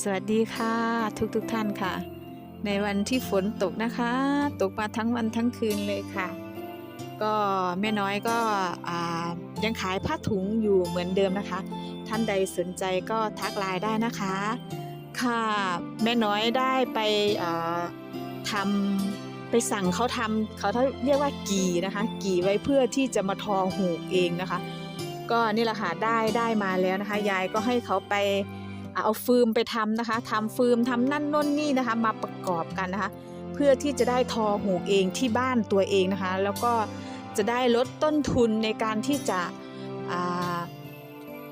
สวัสดีค่ะทุกทุกท่านค่ะ ในวันที่ฝนตกนะคะ ตกมาทั้งวันทั้งคืนเลยค่ะ ก็แม่น้อยก็ยังขายผ้าถุงอยู่เหมือนเดิมนะคะ ท่านใดสนใจก็ทักไลน์ได้นะคะ ค่ะแม่น้อยได้ไปทำไปสั่งเขาทำเขาเรียกว่ากี่นะคะ กี่ไว้เพื่อที่จะมาทอหูกเองนะคะ ก็นี่แหละค่ะได้ได้มาแล้วนะคะ ยายก็ให้เขาไป เอาฟืมไปทำนะคะทำฟืมทำนั่นน่นนี่นะคะ มาประกอบกันนะคะ เพื่อที่จะได้ทอหูกเองที่บ้านตัวเองนะคะ แล้วก็จะได้ลดต้นทุนในการที่จะ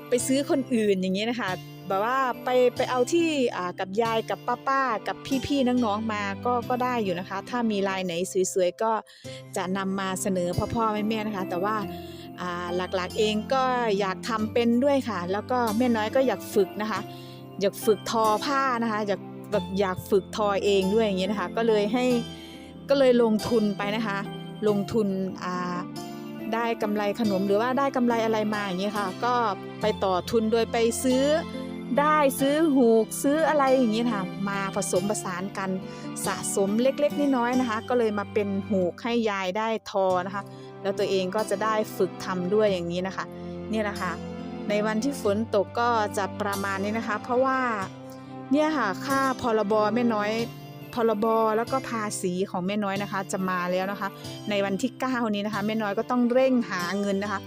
ไปซื้อคนอื่นอย่างนี้นะคะแบบว่าไปไปเอาที่กับยายกับป้าป้าๆกับพี่ๆน้องๆมาก็ก็ได้อยู่นะคะ ถ้ามีลายไหนสวยๆก็จะนำมาเสนอพ่อพ่อแม่ๆนะคะ แต่ว่าอ่าหลักๆเองก็อยากทำเป็นด้วยค่ะ แล้วก็แม่น้อยก็อยากฝึกนะคะ อยากฝึกทอผ้านะคะอยากแบบอยากฝึกทอเองด้วยอย่างนี้ยนะคะ ก็เลยให้ก็เลยลงทุนไปนะคะ ลงทุนอ่าได้กำไรขนมหรือว่าได้กำไรอะไรมาอย่างนี้ยค่ะ ก็ไปต่อทุนโดยไปซื้อได้ซื้อหูกซื้ออะไรอย่างนี้ยค่ะมาผสมผสานกันสะสมเล็กๆน้อยๆนะคะ ก็เลยมาเป็นหูกให้ยายได้ทอนะคะ แล้วตัวเองก็จะได้ฝึกทำด้วยอย่างนี้นะคะ เนี่ยนะคะ ในวันที่ฝนตกก็จะประมาณนี้นะคะ เพราะว่าเนี่ยค่ะค่าพรบแม่น้อยพรบแล้วก็ภาษีของแม่น้อยนะคะ จะมาแล้วนะคะ ในวันที่ 9 นี้นะคะแม่น้อยก็ต้องเร่งหาเงินนะคะ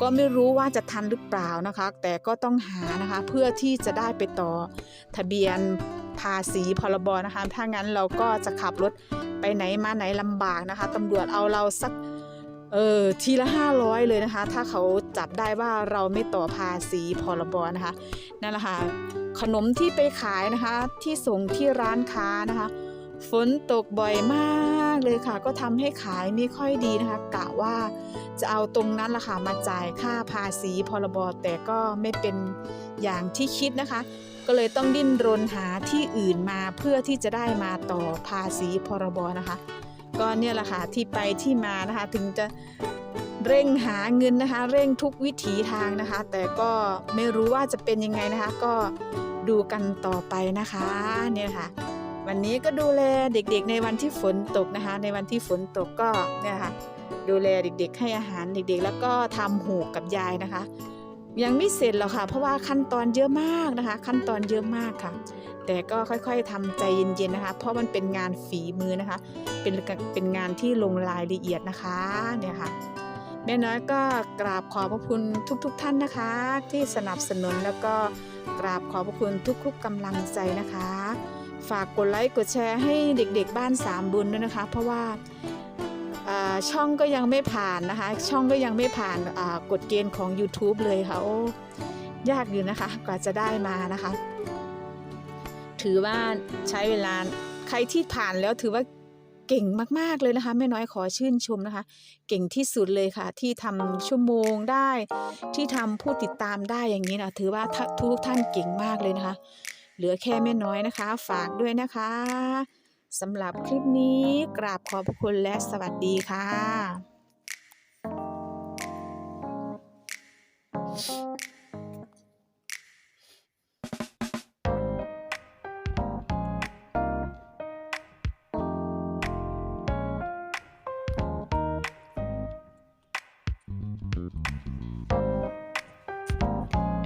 ก็ไม่รู้ว่าจะทันหรือเปล่านะคะ แต่ก็ต้องหานะคะเพื่อที่จะได้ไปต่อทะเบียนภาษีพรบนะคะ ถ้างั้นเราก็จะขับรถไปไหนมาไหนลำบากนะคะตำรวจเอาเราสัก เออทีละ 500 เลยนะคะ ถ้าเขาจับได้ว่าเราไม่ต่อภาษีพรบนะคะนั่นแหละค่ะขนมที่ไปขายนะคะ ที่ส่งที่ร้านค้านะคะ ฝนตกบ่อยมากเลยค่ะ ก็ทำให้ขายไม่ค่อยดีนะคะ กะว่าจะเอาตรงนั้นละค่ะมาจ่ายค่าภาษีพรบแต่ก็ไม่เป็นอย่างที่คิดนะคะ ก็เลยต้องดิ้นรนหาที่อื่นมาเพื่อที่จะได้มาต่อภาษีพรบนะคะ ก็เนี่ยแหละค่ะที่ไปที่มานะคะ ถึงจะเร่งหาเงินนะคะ เร่งทุกวิถีทางนะคะ แต่ก็ไม่รู้ว่าจะเป็นยังไงนะคะ ก็ดูกันต่อไปนะคะเนี่ยค่ะ วันนี้ก็ดูแลเด็กๆในวันที่ฝนตกนะคะ ในวันที่ฝนตกก็เนี่ยค่ะดูแลเด็กๆ ให้อาหารเด็กๆ แล้วก็ทำหูกกับยายนะคะ ยังไม่เสร็จหรอกค่ะ เพราะว่าขั้นตอนเยอะมากนะคะ ขั้นตอนเยอะมากค่ะ แต่ก็ค่อยๆทำใจเย็นๆนะคะ เพราะมันเป็นงานฝีมือนะคะ เป็นเป็นงานที่ลงรายละเอียดนะคะเนี่ยค่ะแม่น้อยก็กราบขอบพระคุณทุกๆทท่านนะคะ ที่สนับสนุนแล้วก็กราบขอบพระคุณทุกๆกำลังใจนะคะ ฝากกดไลค์กดแชร์ให้เด็กๆบ้านสามบุญด้วยนะคะ เพราะว่า ช่องก็ยังไม่ผ่านนะคะ ช่องก็ยังไม่ผ่านกฎเกณฑ์ของ YouTube เลยค่ะโอ้ยากอยู่นะคะ กว่าจะได้มานะคะ ถือว่าใช้เวลาใครที่ผ่านแล้วถือว่าเก่งมาก ๆ เลยนะคะแม่น้อยขอชื่นชมนะคะ เก่งที่สุดเลยค่ะ ที่ทำชั่วโมงได้ ที่ทำผู้ติดตามได้อย่างนี้นะถือว่าทุกท่านเก่งมากเลยนะคะ เหลือแค่แม่น้อยนะคะ ฝากด้วยนะคะ สำหรับคลิปนี้กราบขอบคุณและสวัสดีค่ะ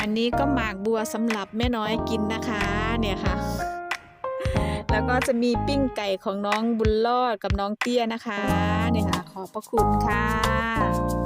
อันนี้ก็หมากบัวสำหรับแม่น้อยกินนะคะเนี่ยค่ะ แล้วก็จะมีปิ้งไก่ของน้องบุญรอดกับน้องเตี้ยนะคะเนี่ยค่ะขอบพระคุณค่ะ